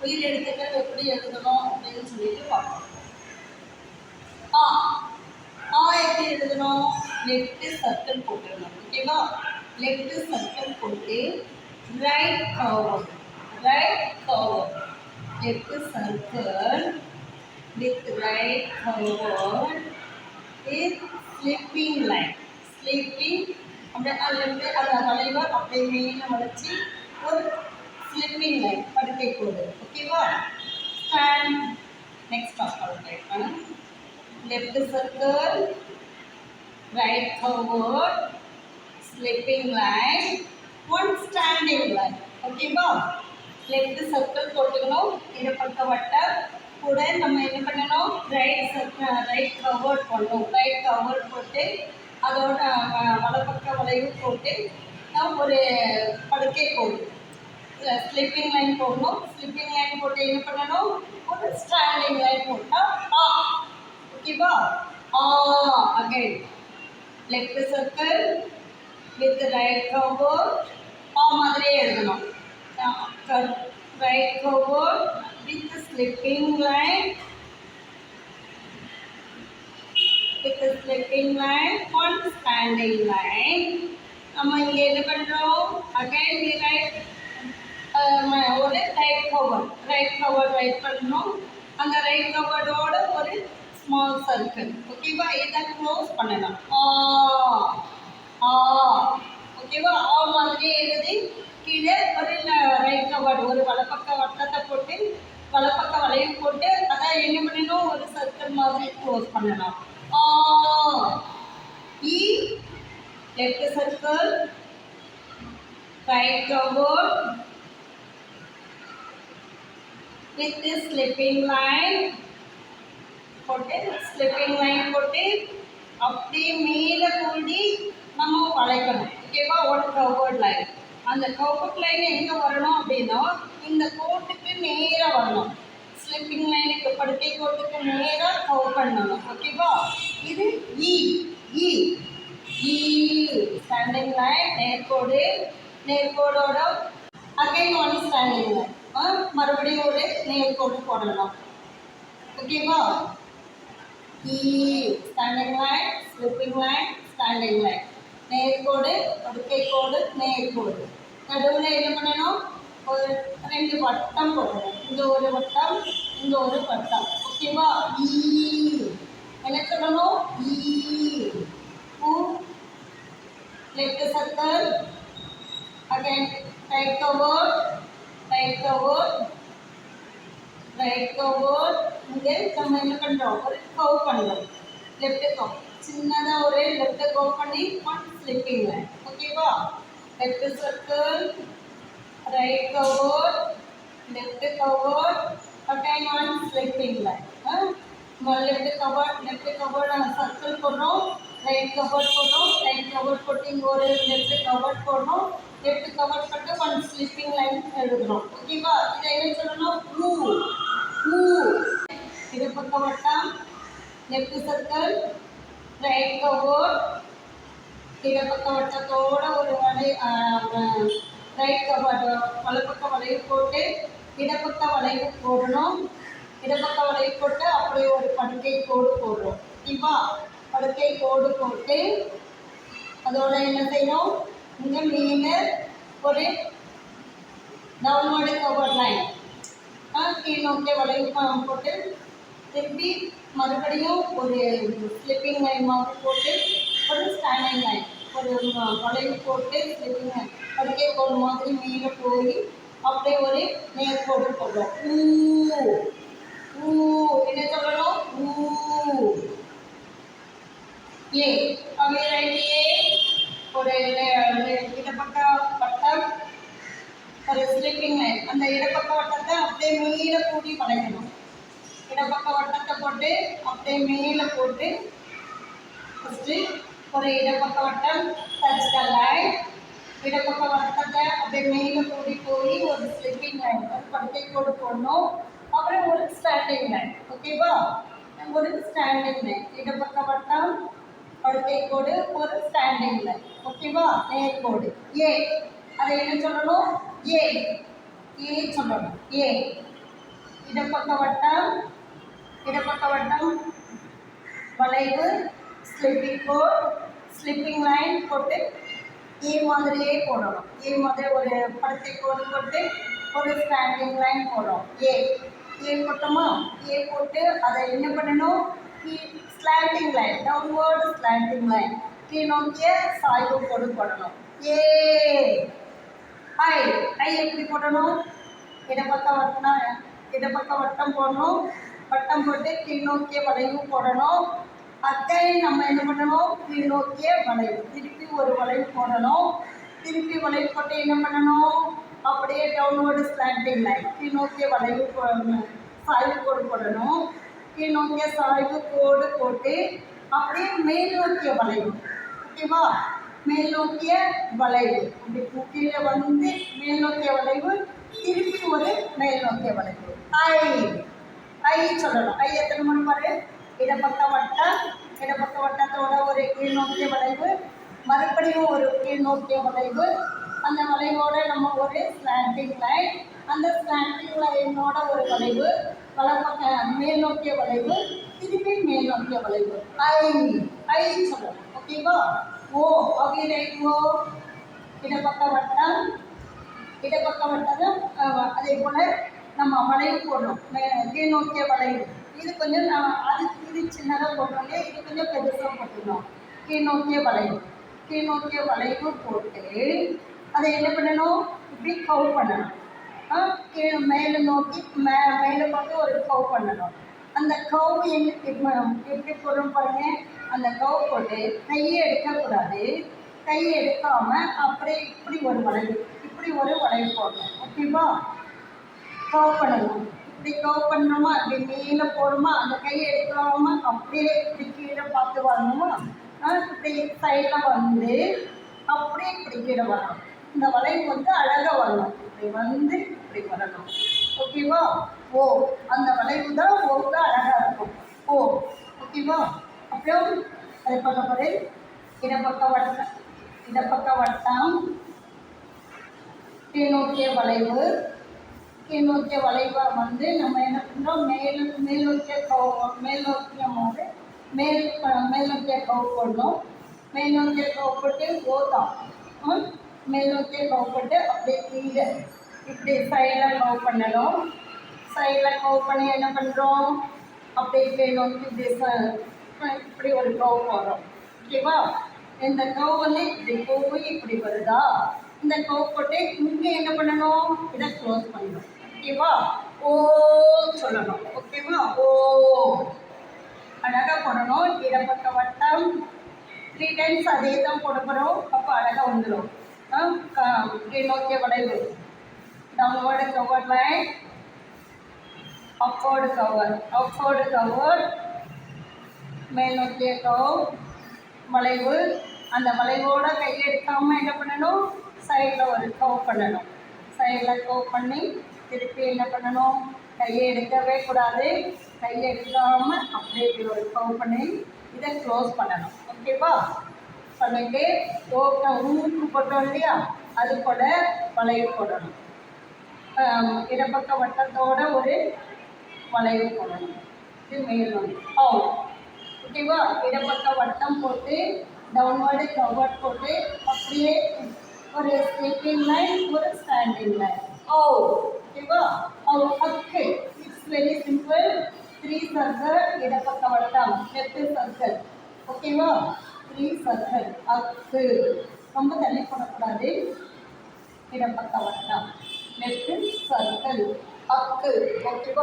உயிர் எழுத்துக்கள் எப்படி எழுதணும் அப்படின்னு சொல்லிட்டு பார்ப்போம். ஆ ஆ எப்படி எழுதணும்? லெஃப்ட் சர்க்கிள் போட்டுடணும் ஓகேவா லெஃப்ட் சர்க்கிள் போட்டு right curve right curve left circle with right forward with slipping line. slipping அப்படியே அதில் அந்த தலைவர் அப்படியே மேலே வளைச்சி ஒரு ஸ்லிப்பிங் லைன் படுக்கை கோடு ஓகேவா ஸ்டாண்ட் நெக்ஸ்ட் டைப் பண்ண left circle right forward slipping line one standing line ஓகேவா லெஃப்ட் சர்க்கிள் போட்டுக்கணும். இடப்பக்க வட்டம் கூட நம்ம என்ன பண்ணணும்? ரைட் சர்க்கிள் ரைட் கவர் பண்ணணும். ரைட் கவர் போட்டு அதோட வலப்பக்க வளைவு போட்டு நம்ம ஒரு படுக்கை போடணும் ஸ்லிப்பிங் லைன் போடணும் ஸ்லிப்பிங் லைன் போட்டு என்ன பண்ணணும் ஒரு ஸ்டாண்டிங் லைன் போட்டால் ஆ ஓகேவா ஆ again left circle with right curve ஆ மாதிரியே எழுதணும் right curve with slipping line with a slipping line one standing line. நம்ம இங்கே என்ன பண்ணுறோம் அகைன் வி ரைட் ஒரு right curve right curve write பண்ணணும். அந்த ரைட் கவர்டோட ஒரு ஸ்மால் சர்க்கிள் ஓகேவா இதை க்ளோஸ் பண்ணலாம். ஆ ஆ. ஓகேவா ஆ மாதிரி எழுதி கீழே ஒரு ரைட் கவர்டு ஒரு வலப்பக்க வட்டத்தை போட்டு வலப்பக்க வளையம் போட்டு அதை என்ன பண்ணணும்? ஒரு சர்க்கிள் மாதிரி க்ளோஸ் பண்ணலாம். ஆ இ left circle right cover with this slipping line. போட்டு ஸ்லிப்பிங் லைன் போட்டு அப்படியே மேலே கூடி நம்ம வளைக்கணும் ஓகேவா ஒரு கவர்ட் லைன் அந்த கவர்ட் லைன் எங்கே வரணும் அப்படின்னா இந்த கோட்டுக்கு நேராக வரணும். ஸ்லிப்பிங் லைனுக்கு படுக்கை கோட்டுக்கு நேராக கவர் பண்ணணும். ஓகேவா இது இ இ இ ஸ்டாண்டிங் லைன் நேர்கோடு. நேர்கோடோட அகைன் ஒன் ஸ்டாண்டிங் லைன் மறுபடியும் ஒரு நேர்கோடு போடலாம் ஓகேவா இ standing line slipping line standing line நேர்கோடு படுக்கை கோடு நேர்கோடு நடுவில் என்ன பண்ணணும் ஒரு ரெண்டு வட்டம் போடணும் இங்கே ஒரு வட்டம் இங்கே ஒரு வட்டம் ஓகேவா ஈ என்ன சொல்லணும் ஈ ஊ left circle. Again right cover right cover. Right cover. இங்கே நம்ம என்ன பண்ணுறோம் ஒரு கவ் பண்ணுறோம் லெஃப்ட் கவ் சின்னதாக ஒரு லெஃப்ட் கவ் பண்ணி ஒன் ஸ்லிப்பிங் லைன் ஓகேவா left circle right curve left curve again one slipping line left curve left curve circle போடுறோம் ரைட் கவர் போடுறோம் ரைட் கவர் போட்டு இங்கே ஒரு லெஃப்ட் கவர் போடுறோம் லெஃப்ட் கவர் போட்டு ஒன் ஸ்லிப்பிங் லைன் எழுதுறோம் ஓகேவா இதை என்ன சொல்லணும்? ஊ ஊ இது பக்கம் வட்டம் லெஃப்ட் சர்க்கிள் ரைட் கவர் இடப்பக்க வட்டத்தோட ஒரு வளை ரைட் கவர் வலப்பக்க வளைவு போட்டு இடப்பக்க வளைவு போடணும். இடப்பக்க வளைவு போட்டு அப்படியே ஒரு படுக்கை கோடு போடுறோம். ஓகேவா படுக்கை கோடு போட்டு அதோட என்ன செய்யணும்? இங்கே மேலே ஒரு டவுன்வர்டு கவர் லைன் கீழ் நோக்கிய வளைவு ப- போட்டு திருப்பி மறுபடியும் ஒரு ஸ்லிப்பிங் லைன் மாதிரி போட்டு ஒரு ஸ்டாண்டிங் லைன் ஒரு ம- வளைவு போட்டு ஸ்லிப்பிங் லைன் படுக்கை கோடு மாதிரி மேலே போய் அப்படியே ஒரு நேர்கோடு போடுறோம் ஊ ஊ என்ன சொல்லணும் ஊ ஏ அப்படியே ரைட் ஏ ஒரு இடப்பக்க வட்டம் ஒரு ஸ்லிப்பிங் லைன் அந்த இடப்பக்க வட்டத்தை அப்படியே மேலே கூட்டி படைக்கணும். இடப்பக்க வட்டத்தை போட்டு அப்படியே மேலே போட்டு ஃபஸ்ட்டு ஒரு இடப்பக்க வட்டம் டச் த லைன் இடப்பக்க வட்டத்தை அப்படியே மேலே கூட்டி போய் ஒரு ஸ்லிப்பிங் லைன் ஒரு படுக்கை கோடு போடணும். அப்புறம் ஒரு ஸ்டாண்டிங் லைன் ஓகேவா ஒரு ஸ்டாண்டிங் லைன் இடப்பக்க வட்டம் படுக்கை கோடு ஒரு ஸ்டாண்டிங் லைன் ஓகேவா? நேர்கோடு ஏ அதை என்ன சொல்லணும்? ஏ ஏ சொல்லணும். ஏ இடப்பக்க வட்டம் இடப்பக்க வட்டம் வளைவு ஸ்லிப்பிங் கோட் ஸ்லிப்பிங் லைன் போட்டு ஏ மாதிரியே போடணும். ஏ மாதிரி ஒரு படத்தை கோடு போட்டு ஒரு ஸ்டாண்டிங் லைன் போடணும். ஏ ஏ போட்டோமா? ஏ போட்டு அதை என்ன பண்ணணும்? Slanting line downward slanting line கீழ்நோக்கிய சாய்வு கோடு போடணும் ஏ ஐ ஐ எப்படி போடணும்? இடப்பக்க வட்டம் இடப்பக்க வட்டம் போடணும். வட்டம் போட்டு கீழ்நோக்கிய வளைவு போடணும். அக்கை நம்ம என்ன பண்ணணும்? கீழ்நோக்கிய வளைவு. திருப்பி ஒரு வளைவு போடணும். திருப்பி வளைவு போட்டு என்ன பண்ணணும்? அப்படியே டவுன்வர்டு ஸ்லாண்டிங் லைன் கீழ்நோக்கிய வளைவு போடணும் சாய்வு கோடு போடணும். கீழ்நோக்கிய சாய்வு கோடு போட்டு அப்படியே மேல் நோக்கிய வளைவு. ஓகேவா மேல் நோக்கிய வளைவு. இப்படி கீழே வந்து மேல் நோக்கிய வளைவு திருப்பி ஒரு மேல் நோக்கிய வளைவு. ஐ. ஐ சொல்லணும். ஐ எத்தனை மணி பாரு? இடப்பட்ட வட்டம் இடப்பட்ட வட்டத்தோட ஒரு கீழ் நோக்கிய வளைவு மறுபடியும் ஒரு கீழ் நோக்கிய வளைவு. அந்த வளைவோட நம்ம ஒரு ஸ்லாண்டிங் லைன் அந்த ஸ்லாண்டிங் லைனோட ஒரு வளைவு வலப்பக்க மேல் நோக்கிய வளைவு திருப்பி மேல் நோக்கிய வளைவு. ஐ. ஐ சொல்லணும். ஓகேவா ஓ அப்படியே ஓ இடப்பக்க வட்டம் இடப்பக்க வட்டம் அதே போல் நம்ம வளைவு போடணும் மே- கீழ் நோக்கிய வளைவு இது கொஞ்சம் நான் அது இது சின்னதாக போடுறோம் இல்லையா இது கொஞ்சம் பெருசாக போட்டுருந்தோம் கீழ்நோக்கிய வளைவு கீழ் நோக்கிய வளைவு போட்டு அதை என்ன பண்ணணும் இப்படி கவு பண்ணணும் ஆ, கீழே மேலே நோக்கி மே மேலே பார்த்து ஒரு கவு பண்ணணும் அந்த கவு என்ன எப்படி போடுறோம் பாருங்க அந்த கவு போட்டு கையை எடுக்கக்கூடாது. கையை எடுக்காம அப்படியே இப்படி ஒரு வளைவு இப்படி ஒரு வளைவு போடணும். ஓகேவா கவ் பண்ணணும். இப்படி கவ் பண்ணணுமா? அப்படி மேலே போடுமா அந்த கையை எடுக்காம அப்படியே இப்படி கீழே பார்த்து வரணுமா? இப்படி சைடில் வந்து அப்படியே இப்படி கீழே வரணும். இந்த வளைவு வந்து அழகாக வரணும். இப்படி வந்து இப்படி வரணும். ஓகேவா ஓ அந்த வளைவு தான் ஓக்கு அழகாக இருக்கும். ஓ ஓகேவா அப்புறம் அது பக்க பாரு இடப்பக்க வட்டம் இடப்பக்க வட்டம். கீழ்நோக்கிய வளைவு கீழ்நோக்கிய வளைவை வந்து நம்ம என்ன பண்ணுறோம் மேல் மேல் நோக்கிய கவு மேல் நோக்கிய போது மேல் மேல் நோக்கிய கவு போடணும். மேல் நோக்கிய கவு போட்டு ம்? மேல் நோக்கிய கவு போட்டு அப்படியே கீழே இப்படி சைடில் கவு பண்ணணும். சைடில் கவு பண்ணி என்ன பண்ணுறோம் அப்படியே கீழ் நோக்கி இப்படி இப்படி ஒரு கவு வரும். ஓகேவா? இந்த கவு வந்து இப்படி போய் இப்படி வருதா? இந்த கவு போட்டு இங்கே என்ன பண்ணணும்? இதை க்ளோஸ் பண்ணணும். ஓகேவா? ஓ சொல்லணும். ஓகேவா? ஓ. அழகாக போடணும். இடப்பட்ட வட்டம். த்ரீ டைம்ஸ் அதே தான் போட போகிறோம் அப்போ அழகாக வந்துடும் நோக்கிய வளைவு. Downward curve line upward curve upward curve மேல் நோக்கிய கவ் வளைவு அந்த வளைவோட கையெடுக்காமல் என்ன பண்ணணும்? சைடில் ஒரு கவ் பண்ணணும். சைடில் கவ் பண்ணி திருப்பி என்ன பண்ணணும்? கையை எடுக்கவே கூடாது. கையை எடுக்காமல் அப்படியே இப்படி ஒரு கவ் பண்ணி இதை க்ளோஸ் பண்ணணும். ஓகேவா பண்ணிட்டு ஓட்ட ஊக்கு போட்டோம் இல்லையா? அது போல் வளைவு போடணும். இடப்பக்க வட்டத்தோட ஒரு வளைவு போடணும். இது மேல் நோக்கி ஓ ஓகேவா இடப்பக்க வட்டம் போட்டு டவுன்வர்டு கவர்ட் போட்டு அப்படியே ஒரு ஸ்லீப்பிங் லைன் ஒரு ஸ்டாண்டிங் லைன் ஓ ஓகேவா ஓ okay it's very simple three circle இடப்பக்க வட்டம் லெஃப்ட் சர்க்கிள் ஓகேவா த்ரீ சர்க்கிள் அக்கு ரொம்ப தள்ளி போடக்கூடாது. இடப்பக்க வட்டம். லெஃப்ட் சர்க்கிள் அக்கு ஓகேவா